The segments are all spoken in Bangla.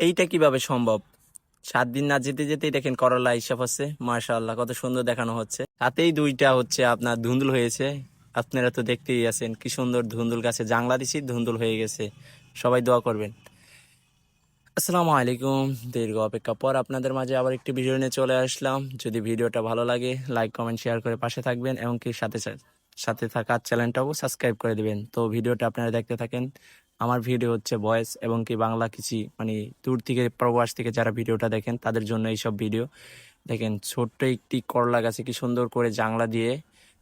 এইটা কীভাবে সম্ভব? সাত দিন না যেতে যেতেই দেখেন করলা হিসাব হচ্ছে মাশাআল্লাহ, কত সুন্দর দেখানো হচ্ছে। তাতেই দুইটা হচ্ছে আপনার ধুন্দুল হয়েছে, আপনারা তো দেখতেই আছেন কি সুন্দর ধুন্দুল গাছে জাংলা দিছি ধুন্দুল হয়ে গেছে, সবাই দোয়া করবেন। আসসালামু আলাইকুম, দীর্ঘ অপেক্ষা পর আপনাদের মাঝে আবার একটি ভিডিও নিয়ে চলে আসলাম। যদি ভিডিওটা ভালো লাগে, লাইক, কমেন্ট, শেয়ার করে পাশে থাকবেন এবং কি সাথে সাথে থাকা চ্যানেলটাও সাবস্ক্রাইব করে দেবেন। তো ভিডিওটা আপনারা দেখতে থাকেন আমার ভিডিও হচ্ছে ভয়েস এবং কি বাংলা কিছু মানে দূর থেকে প্রবাস থেকে যারা ভিডিওটা দেখেন, তাদের জন্য এইসব ভিডিও। দেখেন, ছোট্ট একটি করলা গাছে কি সুন্দর করে জাংলা দিয়ে।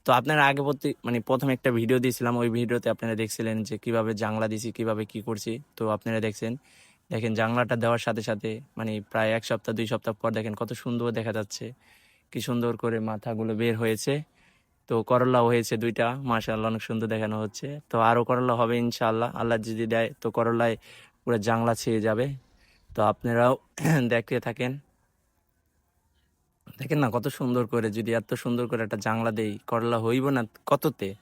তো আপনারা আগে প্রতি মানে প্রথম একটা ভিডিও দিয়েছিলাম, ওই ভিডিওতে আপনারা দেখছিলেন যে কীভাবে জাংলা দিছি কীভাবে কি করছি। তো আপনারা দেখছেন, দেখেন জাংলাটা দেওয়ার সাথে সাথে মানে প্রায় এক সপ্তাহ, দুই সপ্তাহ পর দেখেন কত সুন্দর দেখা যাচ্ছে। কি সুন্দর করে মাথাগুলো বের হয়েছে। তো করলাও হয়েছে দুইটা। মাশাআল্লাহ, অনেক সুন্দর দেখানো হচ্ছে। তো আরও করলা হবে ইনশাআল্লাহ। আল্লাহ যদি দেয়, তো করলায় পুরো জাংলা ছেয়ে যাবে। তো আপনারাও দেখতে থাকেন। দেখেন না কত সুন্দর করে, যদি এত সুন্দর করে একটা জাংলা দেই, করলা হইব না কততে?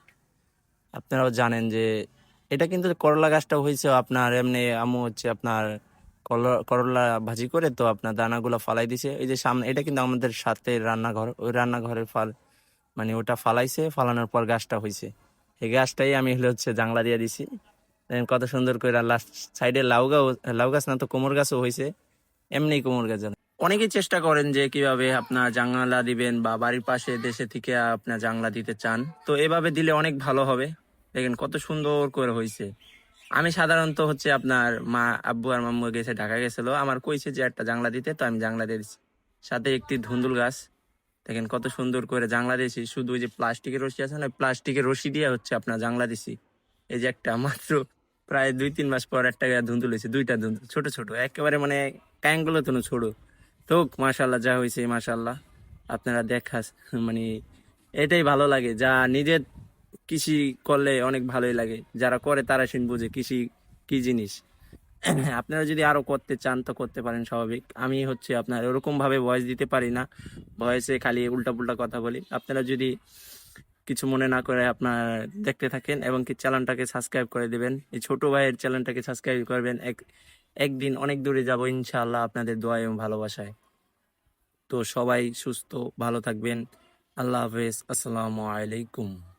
আপনারাও জানেন যে এটা কিন্তু করলা গাছটা হয়েছে আপনার এমনি আমু হচ্ছে আপনার করলা- করলা ভাজি করে তো আপনার দানাগুলো ফালাই দিছে। এই যে সামনে, এটা কিন্তু আমাদের সাথে রান্নাঘর, ওই রান্নাঘরের ফাল মানে ওটা ফালাইছে, ফালানোর পর গাছটা হয়েছে এই গাছটাই আমি হলে হচ্ছে জাংলা দিয়ে দিছি। কত সুন্দর করে লাস্ট সাইডে লাউ গাছ লাউ গাছ না তো কোমর গাছও হয়েছে এমনি কোমর গাছ। অনেকেই চেষ্টা করেন যে কীভাবে আপনার জাংলা দিবেন বা বাড়ির পাশে দেশে থেকে আপনার জাংলা দিতে চান। তো এভাবে দিলে অনেক ভালো হবে। দেখেন কত সুন্দর করে হয়েছে আমি সাধারণত হচ্ছে আপনার মা, আব্বু আর মাম্মু গেছে, ঢাকা গেছিল। আমার কইছে যে একটা জাংলা দিতে, তো আমি জাংলা দিয়ে দিচ্ছি সাথে একটি ধুন্দুল গাছ। দেখেন কত সুন্দর করে জাংলা দিয়েছি শুধু ওই যে প্লাস্টিকের রশি আছে না প্লাস্টিকের রশি দিয়ে হচ্ছে আপনার জাংলা দিছি এই যে একটা মাত্র প্রায় দুই তিন মাস পর একটা ধুন্দুল হয়েছে দুইটা ধুন্দুল ছোট ছোট, একেবারে মানে ট্যাঙ্গুলো তো ছোট। তো মাশাল্লাহ যা হয়েছে মাশাল্লাহ আপনারা দেখাস মানে এটাই ভালো লাগে, যা নিজের কৃষি করলে অনেক ভালোই লাগে, যারা করে তারা শুন বুঝে কৃষি কি জিনিস। আপনারা যদি আরও করতে চান তো করতে পারেন স্বাভাবিক। আমি হচ্ছে আপনার ওরকম ভাবে ভয়েস দিতে পারি না। ভয়েসে খালি উল্টা পুল্টা কথা বলি। আপনারা যদি কিছু মনে না করে আপনার দেখতে থাকেন এবং কি চ্যানেলটাকে সাবস্ক্রাইব করে দেবেন, এই ছোট ভাইয়ের চ্যানেলটাকে সাবস্ক্রাইব করবেন, এক, একদিন অনেক দূরে যাব ইনশাআল্লাহ আপনাদের দোয়া এবং ভালোবাসায়। তো সবাই সুস্থ, ভালো থাকবেন। আল্লাহ হাফেজ। আসসালামু আলাইকুম।